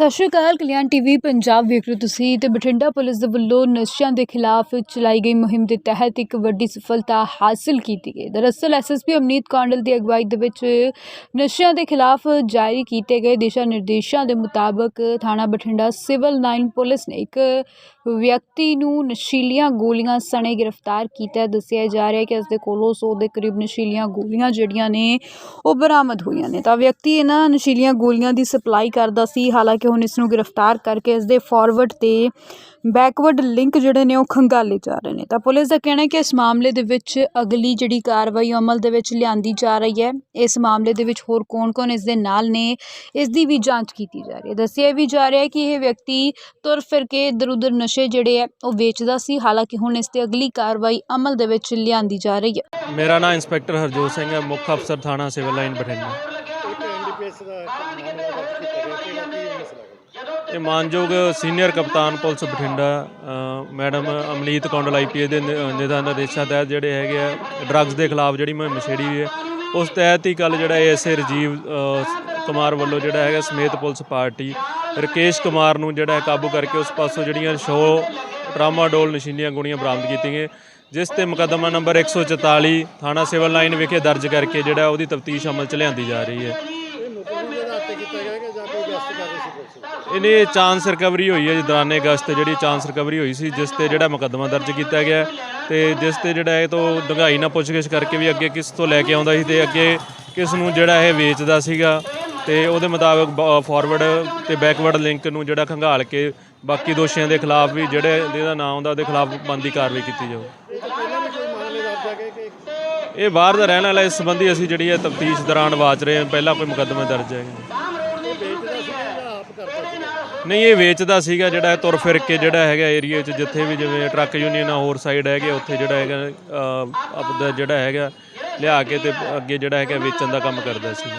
ਸਤਿ ਸ਼੍ਰੀ ਅਕਾਲ, ਕਲਿਆਣ ਟੀਵੀ, ਪੰਜਾਬ ਵੇਖ ਰਹੇ ਹੋ ਤੁਸੀਂ ਤੇ ਬਠਿੰਡਾ ਪੁਲਿਸ ਦੇ ਵੱਲੋਂ ਨਸ਼ਿਆਂ ਦੇ ਖਿਲਾਫ ਚਲਾਈ ਗਈ ਮੁਹਿੰਮ ਦੇ ਤਹਿਤ ਇੱਕ ਵੱਡੀ ਸਫਲਤਾ ਹਾਸਲ ਕੀਤੀ ਗਈ। ਦਰਅਸਲ ਐਸਐਸਪੀ ਅਮਨੀਤ ਕਾਂਡਲ ਦੀ ਅਗਵਾਈ ਦੇ ਵਿੱਚ ਨਸ਼ਿਆਂ ਦੇ ਖਿਲਾਫ ਜਾਰੀ ਕੀਤੇ ਗਏ ਦਿਸ਼ਾ ਨਿਰਦੇਸ਼ਾਂ ਦੇ ਮੁਤਾਬਕ ਥਾਣਾ ਬਠਿੰਡਾ ਸਿਵਲ ਲਾਈਨ ਪੁਲਿਸ ਨੇ ਇੱਕ ਵਿਅਕਤੀ ਨੂੰ ਨਸ਼ੀਲੀਆਂ ਗੋਲੀਆਂ ਸਣੇ ਗ੍ਰਿਫਤਾਰ ਕੀਤਾ। ਦੱਸਿਆ ਜਾ ਰਿਹਾ ਕਿ ਇਸ ਦੇ ਕੋਲੋਂ 100 ਦੇ ਕਰੀਬ ਨਸ਼ੀਲੀਆਂ ਗੋਲੀਆਂ ਜਿਹੜੀਆਂ ਨੇ, ਉਹ ਬਰਾਮਦ ਹੋਈਆਂ ਨੇ। ਤਾਂ ਵਿਅਕਤੀ ਇਹਨਾਂ ਨਸ਼ੀਲੀਆਂ ਗੋਲੀਆਂ ਦੀ ਸਪਲਾਈ ਕਰਦਾ ਸੀ। ਹਾਲਾਂਕਿ ਹੁਣ ਇਸ ਨੂੰ ਗ੍ਰਿਫਤਾਰ ਕਰਕੇ ਇਸ ਦੇ ਫਾਰਵਰਡ ਤੇ ਬੈਕਵਰਡ ਲਿੰਕ ਜਿਹੜੇ ਨੇ ਉਹ ਖੰਗਾਲੇ ਜਾ ਰਹੇ ਨੇ। ਤਾਂ ਪੁਲਿਸ ਦਾ ਕਹਿਣਾ ਹੈ ਕਿ ਇਸ ਮਾਮਲੇ ਦੇ ਵਿੱਚ ਅਗਲੀ ਜਿਹੜੀ ਕਾਰਵਾਈ ਅਮਲ ਦੇ ਵਿੱਚ ਲਿਆਂਦੀ ਜਾ ਰਹੀ ਹੈ। ਇਸ ਮਾਮਲੇ ਦੇ ਵਿੱਚ ਹੋਰ ਕੌਣ-ਕੌਣ ਇਸ ਦੇ ਨਾਲ ਨੇ ਇਸ ਦੀ ਵੀ ਜਾਂਚ ਕੀਤੀ ਜਾ ਰਹੀ ਹੈ। ਦੱਸਿਆ ਵੀ ਜਾ ਰਿਹਾ ਹੈ ਕਿ ਇਹ ਵਿਅਕਤੀ ਤੁਰ ਫਿਰ ਕੇ ਇੱਧਰ ਉੱਧਰ ਨਸ਼ੇ ਜਿਹੜੇ ਹੈ ਉਹ ਵੇਚਦਾ ਸੀ, ਹਾਲਾਂਕਿ ਹੁਣ ਇਸ ਤੇ ਅਗਲੀ ਕਾਰਵਾਈ ਅਮਲ ਦੇ ਵਿੱਚ ਲਿਆਂਦੀ ਜਾ ਰਹੀ ਹੈ। ਮੇਰਾ ਨਾਮ ਇੰਸਪੈਕਟਰ ਹਰਜੋਤ ਸਿੰਘ ਹੈ, ਮੁੱਖ ਅਫਸਰ ਥਾਣਾ ਸਿਵਲ ਲਾਈਨ ਬਠਿੰਡਾ। ਦਾ ਇਹ ਮਾਨਯੋਗ ਸੀਨੀਅਰ ਕਪਤਾਨ police Bathinda madam Amneet Kondal IPS ਦੇ ਨਿਦਾਨ ਨਿਰਦੇਸ਼ਾਂ ਤਹਿਤ ਜਿਹੜੇ ਹੈਗੇ ਆ ਡਰੱਗਸ ਦੇ ਖਿਲਾਫ ਜਿਹੜੀ ਮੁਹਿੰਮ ਛੇੜੀ ਹੋਈ ਹੈ ਉਸ ਤਹਿਤ ਹੀ ਕੱਲ ਜਿਹੜਾ ਐਸਏ ਰਜੀਵ ਕੁਮਾਰ ਵੱਲੋਂ ਜਿਹੜਾ ਹੈਗਾ ਸਮੇਤ ਪੁਲਿਸ ਪਾਰਟੀ ਰਕੇਸ਼ ਕੁਮਾਰ ਨੂੰ ਜਿਹੜਾ ਹੈ ਕਾਬੂ ਕਰਕੇ ਉਸ ਪਾਸੋਂ ਜਿਹੜੀਆਂ ਸ਼ੋ ਟਰਾਮਾਡੋਲ ਨਸ਼ੀਲੀਆਂ ਗੋਲੀਆਂ ਬਰਾਮਦ ਕੀਤੀਆਂ ਜਿਸ ਤੇ ਮੁਕੱਦਮਾ ਨੰਬਰ 144 ਥਾਣਾ ਸਿਵਲ ਲਾਈਨ ਵਿਖੇ ਦਰਜ ਕਰਕੇ ਜਿਹੜਾ ਉਹਦੀ ਤਫਤੀਸ਼ ਅਮਲ ਚ ਲਿਆਂਦੀ ਜਾ ਰਹੀ ਹੈ ਇਹ ਮੁਕਦਮੇ ਦੇ ਆਧਾਰ ਤੇ ਕੀਤਾ ਗਿਆ ਕਿ ਜਾਂ ਕੋਈ ਗਸਤ ਕਰ ਰਹੀ ਸੀ ਪੁਲਿਸ ਇਹਨੇ ਚਾਂਸ ਰਿਕਵਰੀ ਹੋਈ ਹੈ ਜੀ, ਦੌਰਾਨੇ ਅਗਸਤ ਜਿਹੜੀ ਚਾਂਸ ਰਿਕਵਰੀ ਹੋਈ ਸੀ, ਜਿਸ ਤੇ ਜਿਹੜਾ ਮੁਕੱਦਮਾ ਦਰਜ ਕੀਤਾ ਗਿਆ ਤੇ ਜਿਸ ਤੇ ਜਿਹੜਾ ਇਹ ਤੋਂ ਡੂੰਘਾਈ ਨਾਲ ਪੁੱਛਗਿੱਛ ਕਰਕੇ ਵੀ ਅੱਗੇ ਕਿਸ ਤੋਂ ਲੈ ਕੇ ਆਉਂਦਾ ਸੀ ਤੇ ਅੱਗੇ ਕਿਸ ਨੂੰ ਜਿਹੜਾ ਇਹ ਵੇਚਦਾ ਸੀਗਾ ਤੇ ਉਹਦੇ ਮੁਤਾਬਕ ਫਾਰਵਰਡ ਤੇ ਬੈਕਵਰਡ ਲਿੰਕ ਨੂੰ ਜਿਹੜਾ ਖੰਗਾਲ ਕੇ ਬਾਕੀ ਦੋਸ਼ੀਆਂ ਦੇ ਖਿਲਾਫ ਵੀ ਜਿਹੜੇ ਜਿਹਦਾ ਨਾਮ ਆਉਂਦਾ ਉਹਦੇ ਖਿਲਾਫ ਬੰਦੀ ਕਾਰਵਾਈ ਕੀਤੀ ਜਾਊ। ਇਹ ਇਹ ਬਾਹਰ ਦਾ ਰਹਿਣ ਵਾਲਾ ਇਸ ਸੰਬੰਧੀ ਅਸੀਂ ਜਿਹੜੀ ਹੈ ਤਫਤੀਸ਼ ਦੌਰਾਨ ਵਾਚ ਰਹੇ ਹਾਂ, ਪਹਿਲਾਂ ਕੋਈ ਮੁਕੱਦਮਾ ਦਰਜ ਹੈ ਨਹੀਂ ਇਹ ਵੇਚਦਾ ਸੀਗਾ ਜਿਹੜਾ ਤੁਰ ਫਿਰ ਕੇ ਜਿਹੜਾ ਹੈਗਾ ਏਰੀਆ 'ਚ ਜਿੱਥੇ ਵੀ ਜਿਵੇਂ ਟਰੱਕ ਯੂਨੀਅਨ ਆ ਹੋਰ ਸਾਈਡ ਹੈਗੇ ਉੱਥੇ ਜਿਹੜਾ ਹੈਗਾ ਅਹ, ਆਪਦਾ ਜਿਹੜਾ ਹੈਗਾ ਲਿਆ ਕੇ ਤੇ ਅੱਗੇ ਜਿਹੜਾ ਹੈਗਾ ਵੇਚਣ ਦਾ ਕੰਮ ਕਰਦਾ ਸੀ।